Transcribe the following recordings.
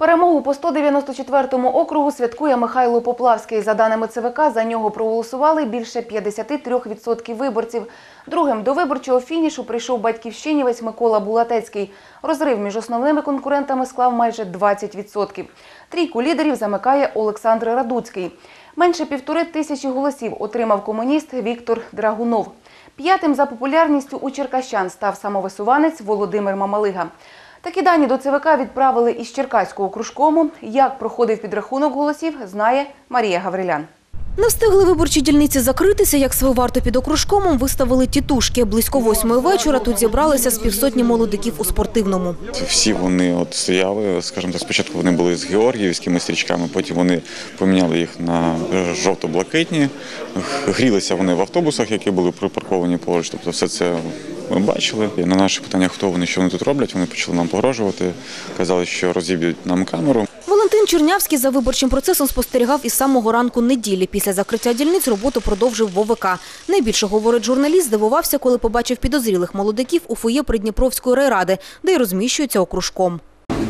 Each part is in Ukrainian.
Перемогу по 194-му округу святкує Михайло Поплавський. За даними ЦВК, за нього проголосували більше 53% виборців. Другим до виборчого фінішу прийшов батьківщинівець Микола Булатецький. Розрив між основними конкурентами склав майже 20%. Трійку лідерів замикає Олександр Радуцький. Менше півтори тисячі голосів отримав комуніст Віктор Драгунов. П'ятим за популярністю у черкащан став самовисуванець Володимир Мамалига. Такі дані до ЦВК відправили із Черкаського кружкому. Як проходив підрахунок голосів, знає Марія Гаврилян. Не встигли виборчі дільниці закритися, як свою варту під окружкомом виставили тітушки. Близько восьмої вечора тут зібралися з півсотні молодиків у спортивному. Всі вони от стояли, скажімо так, спочатку вони були з георгіївськими стрічками, потім вони поміняли їх на жовто-блакитні. Грілися вони в автобусах, які були припарковані поруч. Тобто все це ми бачили. І на наше питання, хто вони, що вони тут роблять, вони почали нам погрожувати. Казали, що розіб'ють нам камеру. Валентин Чернявський за виборчим процесом спостерігав із самого ранку неділі. Після закриття дільниць роботу продовжив в ОВК. Найбільше, говорить журналіст, здивувався, коли побачив підозрілих молодиків у фоє Придніпровської райради, де й розміщується окружком.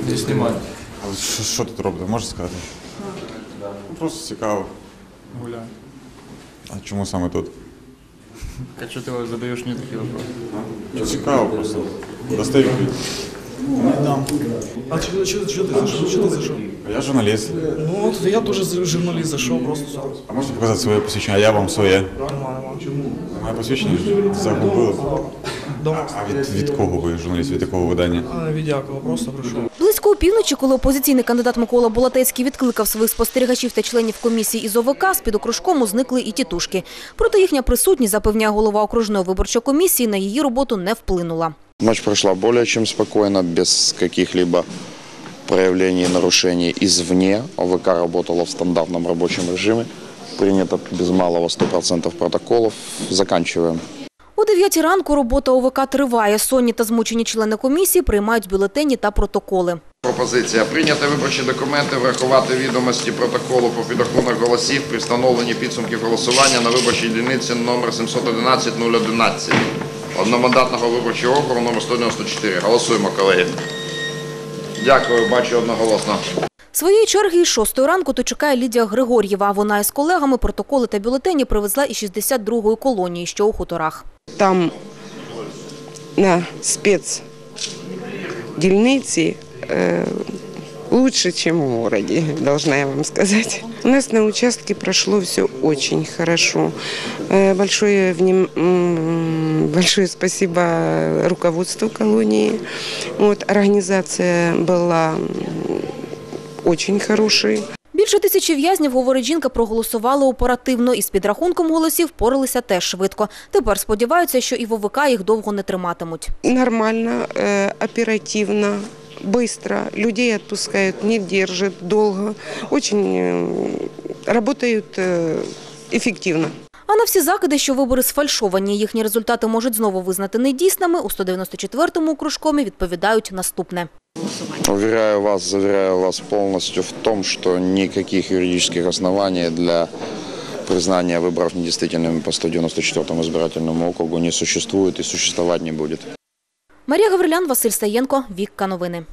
Не що, що тут робите, можете сказати? Ну, Просто цікаво. Гуляю. А чому саме тут? А что ты задаешь мне такие вопросы? Цікаво просто. Дасте відповідь. А что, что, что ты зашел? Что ты зашел? А я журналіст. Ну вот я тоже з- журналист зашел просто сразу. А можете показати своє посвідчення, а я вам своє. Нормально. Моє посвідчення загубили. Дома. А від, від кого ви журналіст, від якого видання? А, Видякова просто пришел. Опівночі, коли опозиційний кандидат Микола Булатецький відкликав своїх спостерігачів та членів комісії із ОВК, з-під окружкому зникли і тітушки. Проте їхня присутність, запевняє голова окружної виборчої комісії, на її роботу не вплинула. Ночь прошла более чем спокойно, без каких-либо проявлений нарушений извне. ОВК работала в стандартном рабочем режиме. Принято без малого 100% протоколов. Заканчиваем. О 9 ранку робота ОВК триває. Сонні та змучені члени комісії приймають бюлетені та протоколи. Пропозиція прийняти виборчі документи, врахувати відомості протоколу про підрахунок голосів при встановленні підсумків голосування на виборчій дільниці номер 711 011 одномандатного виборчого округу номер 194. Голосуємо, колеги. Дякую, бачу одноголосно. Своєї черги із 6 ранку то чекає Лідія Григор'єва. Вона із колегами протоколи та бюлетені привезла із 62-ї колонії, що у хуторах. там на спецдільниці е, лучше, чем в городе, должна я вам сказать. У нас на участке прошло все очень хорошо. Э, Большое, вним- большое спасибо руководству колонии. Вот, организация была очень хорошей. Більше тисячі в'язнів, говорить жінка, проголосували оперативно і з підрахунком голосів поралися теж швидко. Тепер сподіваються, що і в ОВК їх довго не триматимуть. Нормально, э, оперативно, быстро. Людей отпускают, не держат долго. Очень э, работают э, эффективно. А на всі закиди, що вибори сфальшовані, їхні результати можуть знову визнати недійсними, у 194-му окружкомі відповідають наступне. Уверяю вас, заверяю вас полностью в том, что никаких юридических оснований для признания выборов недействительными по 194 избирательному округу не существует и существовать не будет. Марія Гаврилян, Василь Саєнко, Вікка Новини.